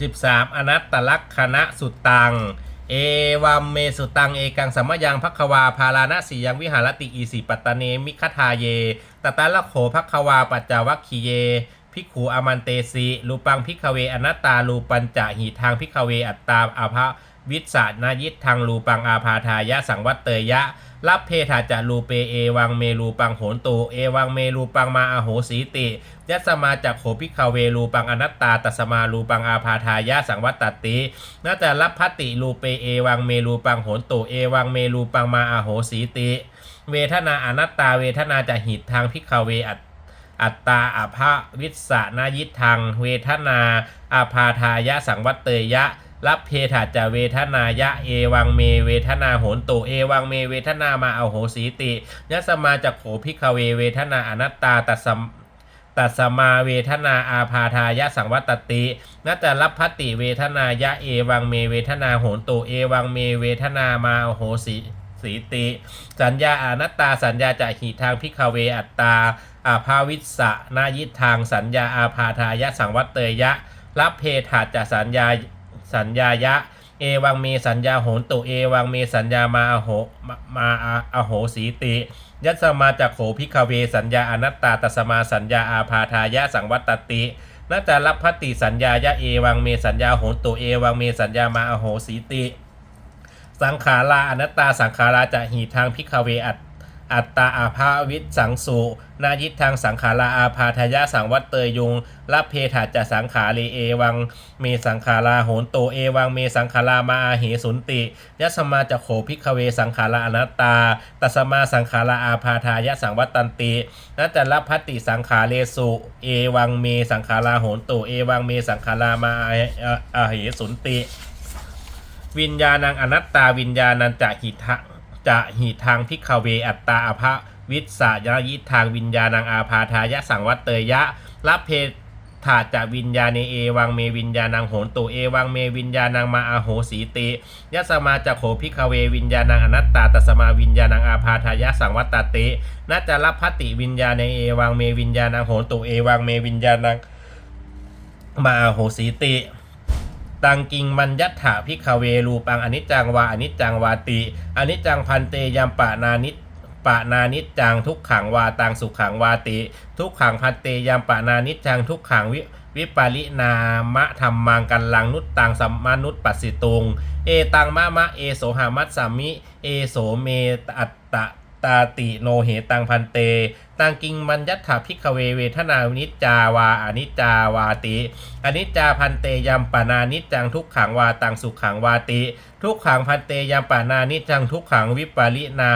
13 อนัตตลักษณะสุตัง เอวัมเมสุตัง เอกังสัมยังพักวาพาราณสียังวิหารติอีสีปัตตเนมิคทาเยตตะละโขพักวาปัจจวัคคีเยพิกขูอามันเตสีรูปังพิกขเวอนัตตารูปัญจะหีทางพิกขเวอัตตาอาภาวิสานายิตทางรูปังอาพาทายะสังวัตเตยะ รับเพทาจะรูเปเอวังเมรูปังโหนตูเอวังเมรูปังมาอโหสีติยัสมาจากโขพิกขเวรูปังอนัตตาตัสมารูปังอาพาทายะสังวัตติน่าจะรับพัติรูเปเอวังเมรูปังโหนตูเอวังเมรูปังมาอโหสีติ เวทนาอนัตตาเวทนาจะหิตทางพิกขเวอัตอัตตาอภาวิสสานายิทัง เวทนาอาพาทายะสังวัตเตยะ รับเพถาจะเวทนายะเอวังเมเวทนาโหนตุเอวังเมเวทนามาเอาโหสีติยัสมาจากโขพิกเวเวทนาอนัตตาตัสสมตัสมาเวทนาอาพาทายะสังวัตตินัจจะรับพัติเวทนายะเอวังเมเวทนาโหนตุเอวังเมเวทนามาเอาโหสีสีติ สัญญาอนัตตาสัญญาจะหิทางพิกเวอัตตาอาภาวิสสะนายิทางสัญญาอาพาทายะสังวัตเตยะรับเพถาจะสัญญา สัญญายะ เอวังเมสัญญาโหนตุเอวังเมสัญญามาอโหมามาอโหสีติยัสมาจากโขพิกเวสัญญาอนัตตาตสมาสัญญาอาพาทายะสังวัตติน่าจะรับพัตติสัญญายะเอวังเมสัญญาโหนตุเอวังเมสัญญามาอโหสีติ สังขาราอนัตตาสังขาราจะหีทางพิกเวอัต อัตตาอาภาวิตสังสุนายิตทางสังขาราอาพาทายะสังวัตเตยยุงรับเพถาจะสังขารีเอวัง เมสังขาราโหนโตเอวังเมสังขารามาอาเหสุนติยัสมาจะโขพิกเวสังขาราอนัตตาตัสมาสังขาราอาพาทายะสังวัตตันตินัจจรับพัตติสังขาเรสุเอวังเมสังขาราโหนโตเอวังเมสังขารามาอาเหสุนติ วิญญาณังอนัตตาวิญญาณันจะหิทะ จะหิทางพิกขเวอัตตาอภะวิสายยิทางวิญญาณังอาพาทายะสังวัตเตยะรับเพถาจะวิญญาณเอวังเมวิญญาณังโหนตุเอวังเมวิญญาณังมาอาโหสีติยัสมาจะโขพิกขเววิญญาณังอนัตตาตัสมาวิญญาณังอาพาทายะสังวัตตตินัจจะรับพัติวิญญาณเอวังเมวิญญาณังโหนตุเอวังเมวิญญาณังมาอาโหสีติ ตังกิงมันยัตถาพิกขเวรูปังอนิจจังวาอนิจจังวาติอนิจจังพันเตยัมปะนานิปะนานิจจังทุกขังวาตังสุขังวาติ ทุกขังพันเตยัมปะนานิจจังทุกขังวิวิปารินามะธรรมังกันลังนุตตังสัมมานุตปัสสิตุง เอตังมะมะเอโสหามัสสามิ เอโสเมอัตตะ ตาติโนเหตังพันเต ตังกิงมัญยัตถาพิกเวเวทนาวินิจจาวาอนิจจาวาติอนิจจาพันเตยัมปานานิจจังทุกขังวาตังสุขังวาติ ทุกขังพันเตยัมปานานิจจังทุกขังวิปารินา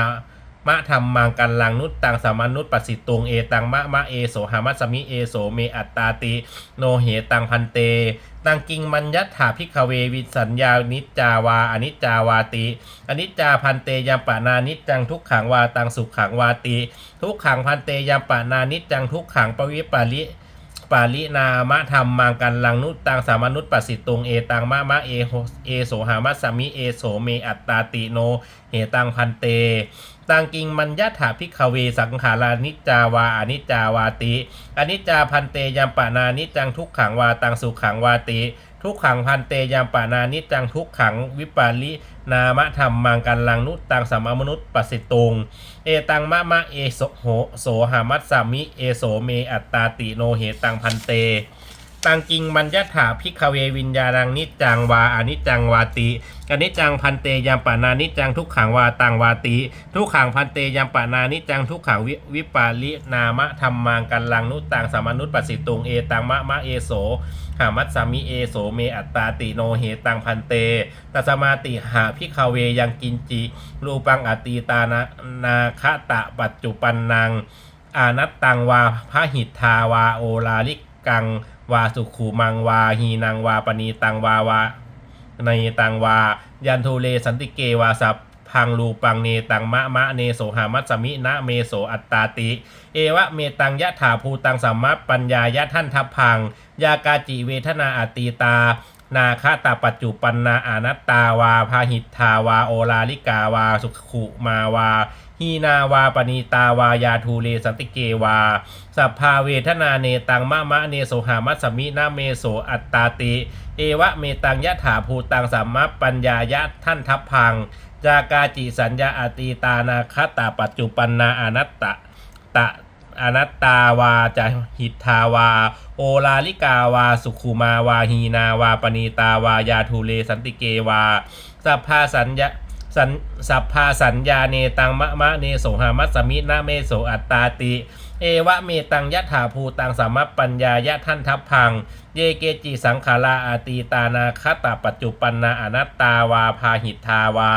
มะธรรมมังกันลังนุตตังสามานุตปัสสิตุงเอตังมะมะเอโสหามัสมิเอโสเมอัตตาติโนเหตังพันเตตังกิงมัญยัตถาพิกเววิสัญญานิจจาวาอนิจจาวาติอนิจจาพันเตยามปานานิจจังทุกขังวาตังสุขขังวาติ ทุกขังพันเตยามปานานิจจังทุกขังปวิปาริ ปาลินามะธรรมมังกันลังนุตังสามานุตปัสสิตุงเอตังมะมะเอโหเอโสหามัสสมิเอโสเมอัตตาติโนเหตังพันเตตังกิงมัญญาถาพิกเวสังขารานิจาวาอนิจาวาติอนิจจาพันเตยัมปานานิจจังทุกขังวาตังสุขังวาติ ทุกขังพันเตยัมปานานิจังทุกขังวิปาลินามะธรรมมังกันลังนุตังสัมมนุษย์ปัสสิตุง เอตังมะมะเอโสโหโสหามัสสามิเอโสเมอัตตาติโนเหตังพันเต ตังกิงมัญญถาพิกเววิญญาณังนิจังวาอนิจังวาติอนิจังพันเตยัมปานานิจังทุกขังวาตังวาติ ทุกขังพันเตยัมปานานิจังทุกขังวิวิปาลินามะธรรมมังกันลังนุตังสามานุตปัสสิตุงเอตังมะมะเอโส หามัสสามิเอโสเมอัตตาติโนเหตังพันเตตัสมาติหาพิกขเวยังกินจิรูปังอตีตานานาคตะปัจจุปันนังอานัตตังวาพระหิทธาวาโอลาลิกังวาสุขูมังวาหีนังวาปณีตังวาวาในตังวา ยันโทเลสันติเกวาสัพพังรูปังเนตังมะมะเนโสหามัสสมินะเมโสอัตตาติ เอวะเมตังยะถาภูตังสัมมะปัญญายะท่านทัพพัง ยากาจิเวทนาอตีตา นาคาตาปัจจุปันนาอนัตตาวาพาหิตทาวาโอลาลิกาวา สุขุมาวาฮีนาวาปณีตาวายาทูเลสันติเกวา สัพพาเวทนาเนตังมะมะเนโสหามัสมินาเมโสอัตตาติ เอวะเมตังยะถาภูตังสัมมะปัญญายะท่านทัพพังจากาจิสัญญาอตีตานาคตาปัจจุปันนาอนัตตะตะ อนัตตาวาจะหิทาวา โอลาลิกาวา สุขุมาวาฮีนาวาปณีตาวายาทูเลสันติเกวาสัพพาสัญญาสัสัพพาสัญญาเนตังมะมะเนโสหามัสมินาเมโสอัตตาติ เอวะเมตังยะถาภูตังสัมมปัญญายะท่านทัพพัง เยเกจิสังขาราอาตีตานาคตาปัจจุปันนาอนัตตาวาพาหิทาวา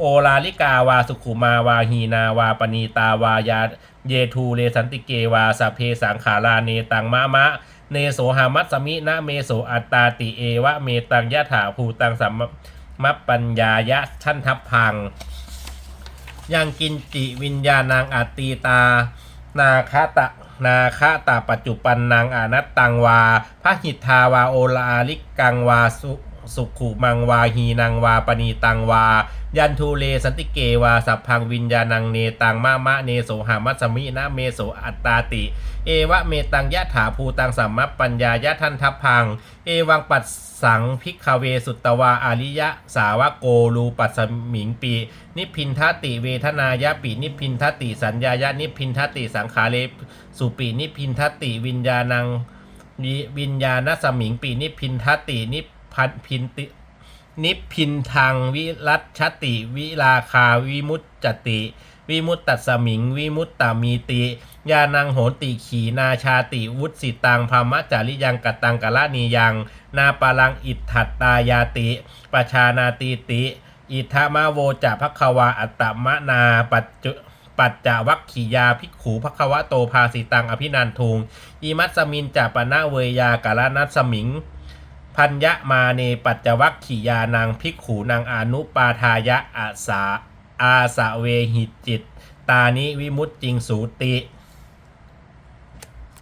โอลาลิกาวาสุขุมาวาฮีนาวาปณีตาวายาเยทูเลสันติเกวาสเพสังขาราเนตังมะมะ เนโสหามัสสมินะเมโสอัตตาติเอวะเมตังยะถาภูตังสัมมปัญญายะท่านทัพพัง ยังกินจิวิญญาณังอาตีตา นาคตะนาคาตาปัจจุปันนางอนัตตังวาพระหิทธาวาโอลาลิกังวาสุ สุขุมังวาฮีนังวาปณีตังวา ยันทูเลสันติเกวาสัพพังวิญญาณังเนตังมะมะเนโสหามัสมินะเมโสอัตตาติ เอวะเมตังยะถาภูตังสัมมปัญญายะท่านทัพพัง เอวังปัสสังพิกขเวสุตตวาอาริยะสาวะโกรูปัสมิงปีนิพินทติเวทนายะปีนิพินทติสัญญายะนิพินทติสังขาเลสุปีนิพินทติวิญญาณังวิญญาณสมิงปีนิพพินทตินิพ พันพินติ นิพพินทางวิรัตชติ วิราคาวิมุตจติ วิมุตตัสมิง วิมุตตามีติยานังโหติขีนาชาติวุตสิตังพามะจาริยังกตังกะละนียัง นาปาลังอิทธัตตายาติปชานาติติ อิทามะโวจะพักควาอัตตมะนาปัจจุปัจจวัคขียาภิกขูภควะโตภาสิตังอภินันทุงอิมัสสมินจะปะนะเวยากาลนัสมิง พัญญะมาเนปัจจวัคขียานางพิกขูนางอนุปาทายะอาสาอาสาเวหิจิต ตานิวิมุตติงสูติ